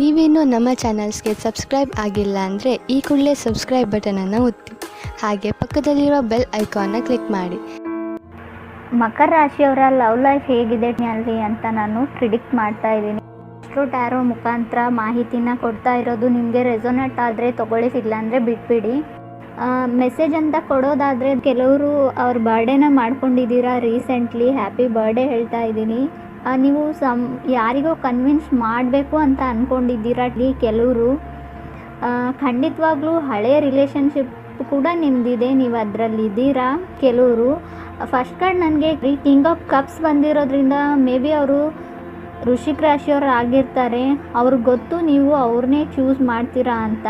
ನೀವಿನ್ನೂ ನಮ್ಮ ಚಾನಲ್ಸ್ಗೆ ಸಬ್ಸ್ಕ್ರೈಬ್ ಆಗಿಲ್ಲ ಅಂದರೆ ಈ ಕೂಡಲೇ ಸಬ್ಸ್ಕ್ರೈಬ್ ಬಟನನ್ನು ಒತ್ತಿ. ಹಾಗೆ ಪಕ್ಕದಲ್ಲಿರುವ ಬೆಲ್ ಐಕಾನ್ನ ಕ್ಲಿಕ್ ಮಾಡಿ. ಮಕರ ರಾಶಿಯವರ ಲವ್ ಲೈಫ್ ಹೇಗಿದೆ ಅಲ್ಲಿ ಅಂತ ನಾನು ಪ್ರಿಡಿಕ್ಟ್ ಮಾಡ್ತಾ ಇದ್ದೀನಿ. ಅಷ್ಟು ಟ್ಯಾರೋ ಮುಖಾಂತರ ಮಾಹಿತಿನ ಕೊಡ್ತಾ ಇರೋದು ನಿಮಗೆ ರೆಸೋನೆಟ್ ಆದರೆ ತೊಗೊಳ್ಳಿ, ಇಲ್ಲಾಂದರೆ ಬಿಟ್ಬಿಡಿ. ಮೆಸೇಜ್ ಅಂತ ಕೊಡೋದಾದರೆ ಕೆಲವರು ಅವ್ರ ಬರ್ಡೇನ ಮಾಡ್ಕೊಂಡಿದ್ದೀರಾ ರೀಸೆಂಟ್ಲಿ ಹ್ಯಾಪಿ ಬರ್ಡೇ ಹೇಳ್ತಾ ಇದ್ದೀನಿ. ನೀವು ಸಮ್, ಯಾರಿಗೋ ಕನ್ವಿನ್ಸ್ ಮಾಡಬೇಕು ಅಂತ ಅಂದ್ಕೊಂಡಿದ್ದೀರಾ ಈ ಕೆಲವರು? ಖಂಡಿತವಾಗ್ಲೂ ಹಳೆಯ ರಿಲೇಷನ್ಶಿಪ್ ಕೂಡ ನಿಮ್ಮದಿದೆ ನೀವು ಅದರಲ್ಲಿ ಇದ್ದೀರಾ ಕೆಲವರು? ಫಸ್ಟ್ ಕಾರ್ಡ್ ನನಗೆ ಕಿಂಗ್ ಆಫ್ ಕಪ್ಸ್ ಬಂದಿರೋದ್ರಿಂದ ಮೇ ಬಿ ಅವರು ಋಷಿಕ್ ರಾಶಿಯವರು ಆಗಿರ್ತಾರೆ ಅವ್ರಿಗೆ ಗೊತ್ತು ನೀವು ಅವ್ರನ್ನೇ ಚೂಸ್ ಮಾಡ್ತೀರಾ ಅಂತ.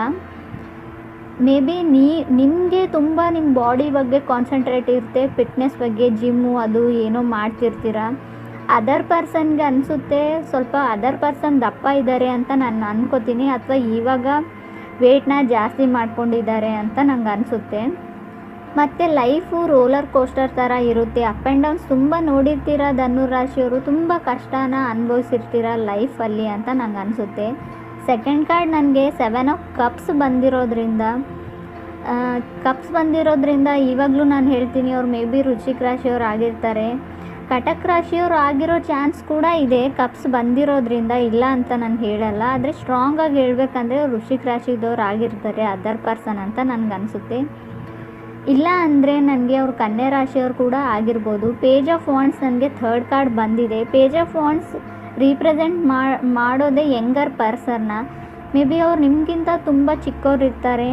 ಮೇ ಬಿ ನೀ, ನಿಮಗೆ ತುಂಬ ನಿಮ್ಮ ಬಾಡಿ ಬಗ್ಗೆ ಕಾನ್ಸಂಟ್ರೇಟ್ ಇರುತ್ತೆ ಫಿಟ್ನೆಸ್ ಬಗ್ಗೆ ಜಿಮ್ಮು ಅದು ಏನೋ ಮಾಡ್ತಿರ್ತೀರ. ಅದರ್ ಪರ್ಸನ್ಗೆ ಅನಿಸುತ್ತೆ, ಸ್ವಲ್ಪ ಅದರ್ ಪರ್ಸನ್ ದಪ್ಪ ಇದ್ದಾರೆ ಅಂತ ನಾನು ಅನ್ಕೋತೀನಿ, ಅಥವಾ ಇವಾಗ ವೇಟ್ನ ಜಾಸ್ತಿ ಮಾಡ್ಕೊಂಡಿದ್ದಾರೆ ಅಂತ ನಂಗೆ ಅನಿಸುತ್ತೆ. ಮತ್ತು ಲೈಫು ರೋಲರ್ ಕೋಸ್ಟರ್ ಥರ ಇರುತ್ತೆ ಅಪ್ ಆ್ಯಂಡ್ ಡೌನ್ಸ್ ತುಂಬ ನೋಡಿರ್ತೀರ ಧನುರಾಶಿಯವರು ತುಂಬ ಕಷ್ಟನ ಅನುಭವಿಸಿರ್ತೀರ ಲೈಫಲ್ಲಿ ಅಂತ ನಂಗೆ ಅನಿಸುತ್ತೆ. ಸೆಕೆಂಡ್ ಕಾರ್ಡ್ ನನಗೆ ಸೆವೆನ್ ಆಫ್ ಕಪ್ಸ್ ಬಂದಿರೋದ್ರಿಂದ ಕಪ್ಸ್ ಬಂದಿರೋದ್ರಿಂದ ಇವಾಗಲೂ ನಾನು ಹೇಳ್ತೀನಿ, ಅವ್ರು ಮೇ ಬಿ ರುಚಿಕ್ ರಾಶಿಯವ್ರು ಆಗಿರ್ತಾರೆ. ಕಟಕ್ ರಾಶಿಯವ್ರು ಆಗಿರೋ ಚಾನ್ಸ್ ಕೂಡ ಇದೆ. ಕಪ್ಸ್ ಬಂದಿರೋದ್ರಿಂದ ಇಲ್ಲ ಅಂತ ನಾನು ಹೇಳಲ್ಲ. ಆದರೆ ಸ್ಟ್ರಾಂಗಾಗಿ ಹೇಳ್ಬೇಕಂದ್ರೆ ಋಷಿಕ್ ರಾಶಿದವ್ರು ಆಗಿರ್ತಾರೆ ಅದರ್ ಪರ್ಸನ್ ಅಂತ ನನಗೆ ಅನಿಸುತ್ತೆ. ಇಲ್ಲ ಅಂದರೆ ನನಗೆ ಅವ್ರು ಕನ್ಯೆ ರಾಶಿಯವ್ರು ಕೂಡ ಆಗಿರ್ಬೋದು. ಪೇಜ್ ಆಫ್ ವಾಂಡ್ಸ್ ನನಗೆ ಥರ್ಡ್ ಕಾರ್ಡ್ ಬಂದಿದೆ. ಪೇಜ್ ಆಫ್ ವಾಂಡ್ಸ್ ರೀಪ್ರೆಸೆಂಟ್ ಮಾಡೋದೇ ಯಂಗರ್ ಪರ್ಸನ್ನ ಮೇ ಬಿ ಅವ್ರು ನಿಮಗಿಂತ ತುಂಬ ಚಿಕ್ಕವ್ರು ಇರ್ತಾರೆ.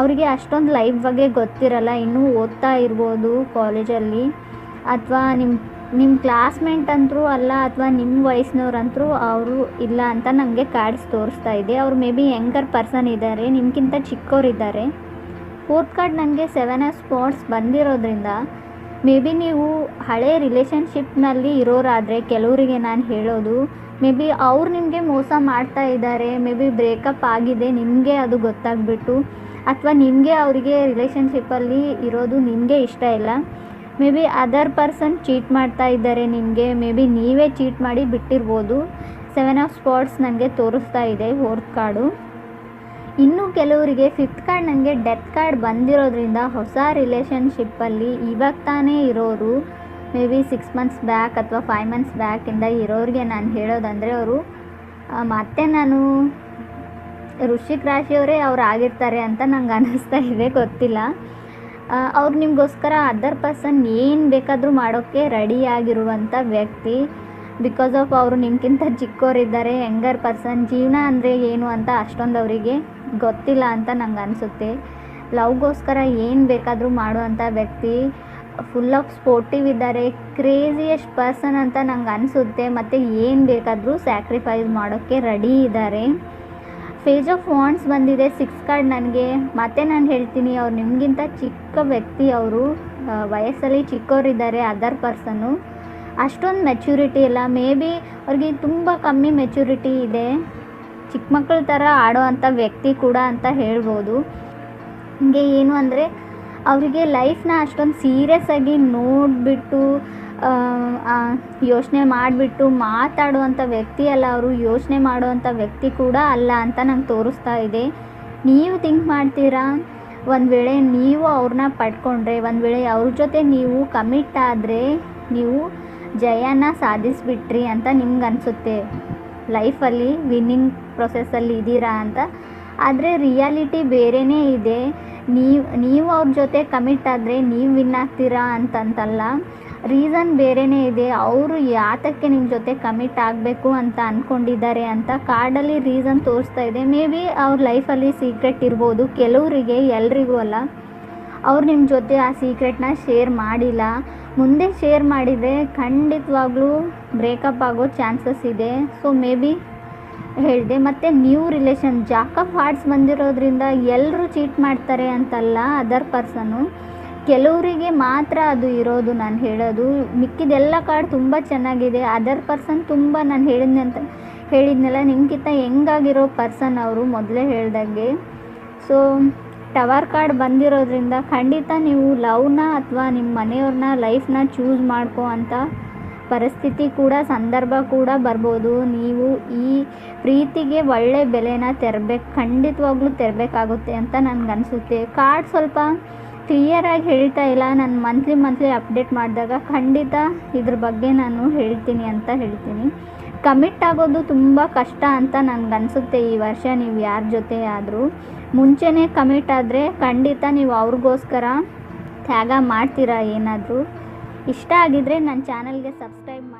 ಅವರಿಗೆ ಅಷ್ಟೊಂದು ಲೈಫ್ ಬಗ್ಗೆ ಗೊತ್ತಿರಲ್ಲ. ಇನ್ನೂ ಓದ್ತಾ ಇರ್ಬೋದು ಕಾಲೇಜಲ್ಲಿ ಅಥವಾ ನಿಮ್ಮ ನಿಮ್ಮ ಕ್ಲಾಸ್ಮೇಟ್ ಅಂತರೂ ಅಲ್ಲ, ಅಥವಾ ನಿಮ್ಮ ವಯಸ್ಸಿನವ್ರಂತರೂ ಅವರು ಇಲ್ಲ ಅಂತ ನನಗೆ ಕಾರ್ಡ್ಸ್ ತೋರಿಸ್ತಾ ಇದೆ. ಅವ್ರು ಮೇ ಬಿ ಯಂಗರ್ ಪರ್ಸನ್ ಇದ್ದಾರೆ ನಿಮ್ಗಿಂತ ಚಿಕ್ಕವರಿದ್ದಾರೆ ಫೋರ್ತ್ ಕಾರ್ಡ್ ನನಗೆ ಸೆವೆನ್ ಆಫ್ ಸ್ಪಾಟ್ಸ್ ಬಂದಿರೋದ್ರಿಂದ ಮೇ ಬಿ ನೀವು ಹಳೆ ರಿಲೇಷನ್ಶಿಪ್ನಲ್ಲಿ ಇರೋರಾದರೆ ಕೆಲವರಿಗೆ ನಾನು ಹೇಳೋದು ಮೇ ಬಿ ಅವ್ರು ನಿಮಗೆ ಮೋಸ ಮಾಡ್ತಾ ಇದ್ದಾರೆ ಮೇ ಬಿ ಬ್ರೇಕಪ್ ಆಗಿದೆ, ನಿಮಗೆ ಅದು ಗೊತ್ತಾಗ್ಬಿಟ್ಟು, ಅಥವಾ ನಿಮಗೆ ಅವರಿಗೆ ರಿಲೇಷನ್ಶಿಪ್ಪಲ್ಲಿ ಇರೋದು ನಿಮಗೆ ಇಷ್ಟ ಇಲ್ಲ. Maybe other person cheat ಮಾಡ್ತಾ ಇದ್ದಾರೆ ನಿಮಗೆ ಮೇ ಬಿ ನೀವೇ ಚೀಟ್ ಮಾಡಿ ಬಿಟ್ಟಿರ್ಬೋದು. ಸೆವೆನ್ ಆಫ್ ಸ್ಪಾಟ್ಸ್ ನನಗೆ ತೋರಿಸ್ತಾ ಇದೆ ಫೋರ್ತ್ ಕಾರ್ಡು. ಇನ್ನು ಕೆಲವರಿಗೆ ಫಿಫ್ತ್ ಕಾರ್ಡ್ ನನಗೆ ಡೆತ್ ಕಾರ್ಡ್ ಬಂದಿರೋದ್ರಿಂದ ಹೊಸ ರಿಲೇಷನ್ಶಿಪ್ಪಲ್ಲಿ ಇವಾಗ ತಾನೇ ಇರೋರು. Maybe six months back ಅಥವಾ ಫೈವ್ ಮಂತ್ಸ್ ಬ್ಯಾಕಿಂದ ಇರೋರಿಗೆ ನಾನು ಹೇಳೋದಂದರೆ ಅವರು ಮತ್ತೆ ನಾನು ಋಷಿಕ್ ರಾಶಿಯವರೇ ಅವ್ರು ಆಗಿರ್ತಾರೆ ಅಂತ ನಂಗೆ ಅನ್ನಿಸ್ತಾ ಇದೆ, ಗೊತ್ತಿಲ್ಲ. ಅವ್ರು ನಿಮಗೋಸ್ಕರ ಅದರ್ ಪರ್ಸನ್ ಏನು ಬೇಕಾದರೂ ಮಾಡೋಕ್ಕೆ ರೆಡಿಯಾಗಿರುವಂಥ ವ್ಯಕ್ತಿ. ಬಿಕಾಸ್ ಆಫ್ ಅವರು ನಿಮ್ಗಿಂತ ಚಿಕ್ಕವರಿದ್ದಾರೆ ಯಂಗರ್ ಪರ್ಸನ್ ಜೀವನ ಅಂದರೆ ಏನು ಅಂತ ಅಷ್ಟೊಂದು ಅವರಿಗೆ ಗೊತ್ತಿಲ್ಲ ಅಂತ ನಂಗೆ ಅನಿಸುತ್ತೆ. ಲವ್ಗೋಸ್ಕರ ಏನು ಬೇಕಾದರೂ ಮಾಡುವಂಥ ವ್ಯಕ್ತಿ. ಫುಲ್ ಆಫ್ ಸ್ಪೋರ್ಟಿವ್ ಇದ್ದಾರೆ ಕ್ರೇಜಿಯೆಸ್ಟ್ ಪರ್ಸನ್ ಅಂತ ನಂಗೆ ಅನಿಸುತ್ತೆ. ಮತ್ತು ಏನು ಬೇಕಾದರೂ ಸ್ಯಾಕ್ರಿಫೈಸ್ ಮಾಡೋಕ್ಕೆ ರೆಡಿ ಇದ್ದಾರೆ. ಫೇಜ್ ಆಫ್ ವಾಂಡ್ಸ್ ಬಂದಿದೆ ಸಿಕ್ಸ್ ಕಾರ್ಡ್ ನನಗೆ. ಮತ್ತೆ ನಾನು ಹೇಳ್ತೀನಿ, ಅವ್ರು ನಿಮಗಿಂತ ಚಿಕ್ಕ ವ್ಯಕ್ತಿ ಅವರು. ವಯಸ್ಸಲ್ಲಿ ಚಿಕ್ಕವರಿದ್ದಾರೆ ಅದರ್ ಪರ್ಸನ್ನು ಅಷ್ಟೊಂದು ಮೆಚ್ಯೂರಿಟಿ ಇಲ್ಲ. ಮೇ ಬಿ ಅವ್ರಿಗೆ ತುಂಬ ಕಮ್ಮಿ ಮೆಚ್ಯೂರಿಟಿ ಇದೆ. ಚಿಕ್ಕ ಮಕ್ಕಳ ಥರ ಆಡೋ ಅಂಥ ವ್ಯಕ್ತಿ ಕೂಡ ಅಂತ ಹೇಳ್ಬೋದು. ಹಿಂಗೆ ಏನು ಅಂದರೆ, ಅವರಿಗೆ ಲೈಫ್ನ ಅಷ್ಟೊಂದು ಸೀರಿಯಸ್ ಆಗಿ ನೋಡಿಬಿಟ್ಟು ಯೋಚನೆ ಮಾಡಿಬಿಟ್ಟು ಮಾತಾಡುವಂಥ ವ್ಯಕ್ತಿ ಅಲ್ಲ ಅವರು, ಯೋಚನೆ ಮಾಡುವಂಥ ವ್ಯಕ್ತಿ ಕೂಡ ಅಲ್ಲ ಅಂತ ನಂಗೆ ತೋರಿಸ್ತಾ ಇದೆ. ನೀವು ಥಿಂಕ್ ಮಾಡ್ತೀರಾ? ಒಂದು ವೇಳೆ ನೀವು ಅವ್ರನ್ನ ಪಡ್ಕೊಂಡ್ರೆ, ಒಂದು ವೇಳೆ ಅವ್ರ ಜೊತೆ ನೀವು ಕಮಿಟ್ ಆದರೆ ನೀವು ಜಯನ ಸಾಧಿಸಿಬಿಟ್ರಿ ಅಂತ ನಿಮ್ಗೆ ಅನಿಸುತ್ತೆ. ಲೈಫಲ್ಲಿ, ವಿನ್ನಿಂಗ್ ಪ್ರೊಸೆಸ್ಸಲ್ಲಿ ಇದ್ದೀರಾ ಅಂತ. ಆದರೆ ರಿಯಾಲಿಟಿ ಬೇರೆಯೇ ಇದೆ. ನೀವು ನೀವು ಅವ್ರ ಜೊತೆ ಕಮಿಟ್ ಆದರೆ ನೀವು ವಿನ್ ಆಗ್ತೀರಾ ಅಂತಂತಲ್ಲ. ರೀಸನ್ ಬೇರೆನೇ ಇದೆ. ಅವರು ಯಾತಕ್ಕೆ ನಿಮ್ಮ ಜೊತೆ ಕಮಿಟ್ ಆಗಬೇಕು ಅಂತ ಅಂದ್ಕೊಂಡಿದ್ದಾರೆ ಅಂತ ಕಾರ್ಡಲ್ಲಿ ರೀಸನ್ ತೋರಿಸ್ತಾ ಇದೆ. ಮೇ ಬಿ ಅವ್ರ ಲೈಫಲ್ಲಿ ಸೀಕ್ರೆಟ್ ಇರ್ಬೋದು. ಕೆಲವರಿಗೆ, ಎಲ್ರಿಗೂ ಅಲ್ಲ. ಅವ್ರು ನಿಮ್ಮ ಜೊತೆ ಆ ಸೀಕ್ರೆಟ್ನ ಶೇರ್ ಮಾಡಿಲ್ಲ. ಮುಂದೆ ಶೇರ್ ಮಾಡಿದರೆ ಖಂಡಿತವಾಗ್ಲೂ ಬ್ರೇಕಪ್ ಆಗೋ ಚಾನ್ಸಸ್ ಇದೆ. ಸೊ ಮೇ ಬಿ ಹೇಳಿದೆ. ಮತ್ತು ನ್ಯೂ ರಿಲೇಷನ್ ಜಾಕಪ್ ಹಾರ್ಟ್ಸ್ ಬಂದಿರೋದ್ರಿಂದ ಎಲ್ಲರೂ ಚೀಟ್ ಮಾಡ್ತಾರೆ ಅಂತಲ್ಲ ಅದರ್ ಪರ್ಸನ್ನು ಕೆಲವರಿಗೆ ಮಾತ್ರ ಅದು ಇರೋದು ನಾನು ಹೇಳೋದು. ಮಿಕ್ಕಿದೆಲ್ಲ ಕಾರ್ಡ್ ತುಂಬ ಚೆನ್ನಾಗಿದೆ. ಅದರ್ ಪರ್ಸನ್ ತುಂಬ ನಾನು ಹೇಳಿದ್ನೆ ಅಂತ ಹೇಳಿದ್ನಲ್ಲ, ನಿಮ್ಗಿಂತ ಹೆಂಗಾಗಿರೋ ಪರ್ಸನ್ ಅವರು ಮೊದಲೇ ಹೇಳ್ದಂಗೆ. ಸೊ ಟವರ್ ಕಾರ್ಡ್ ಬಂದಿರೋದ್ರಿಂದ ಖಂಡಿತ ನೀವು ಲವ್ನ ಅಥವಾ ನಿಮ್ಮ ಮನೆಯವ್ರನ್ನ ಲೈಫ್ನ ಚೂಸ್ ಮಾಡ್ಕೋ ಅಂತ ಪರಿಸ್ಥಿತಿ ಕೂಡ, ಸಂದರ್ಭ ಕೂಡ ಬರ್ಬೋದು. ನೀವು ಈ ಪ್ರೀತಿಗೆ ಒಳ್ಳೆ ಬೆಲೆನ ತೆರಬೇಕು, ಖಂಡಿತವಾಗ್ಲೂ ತೆರಬೇಕಾಗುತ್ತೆ ಅಂತ ನನಗನ್ಸುತ್ತೆ. ಕಾರ್ಡ್ ಸ್ವಲ್ಪ ಕ್ಲಿಯರಾಗಿ ಹೇಳ್ತಾ ಇಲ್ಲ. ನಾನು ಮಂತ್ಲಿ ಮಂತ್ಲಿ ಅಪ್ಡೇಟ್ ಮಾಡಿದಾಗ ಖಂಡಿತ ಇದ್ರ ಬಗ್ಗೆ ನಾನು ಹೇಳ್ತೀನಿ ಅಂತ ಹೇಳ್ತೀನಿ. ಕಮಿಟ್ ಆಗೋದು ತುಂಬ ಕಷ್ಟ ಅಂತ ನನಗನ್ಸುತ್ತೆ ಈ ವರ್ಷ. ನೀವು ಯಾರ ಜೊತೆ ಆದರೂ ಮುಂಚೆನೇ ಕಮಿಟ್ ಆದರೆ ಖಂಡಿತ ನೀವು ಅವ್ರಿಗೋಸ್ಕರ ತ್ಯಾಗ ಮಾಡ್ತೀರಾ ಏನಾದರೂ? ಇಷ್ಟ ಆಗಿದ್ರೆ ನನ್ನ ಚಾನಲ್ಗೆ ಸಬ್ಸ್ಕ್ರೈಬ್ ಮಾಡಿ.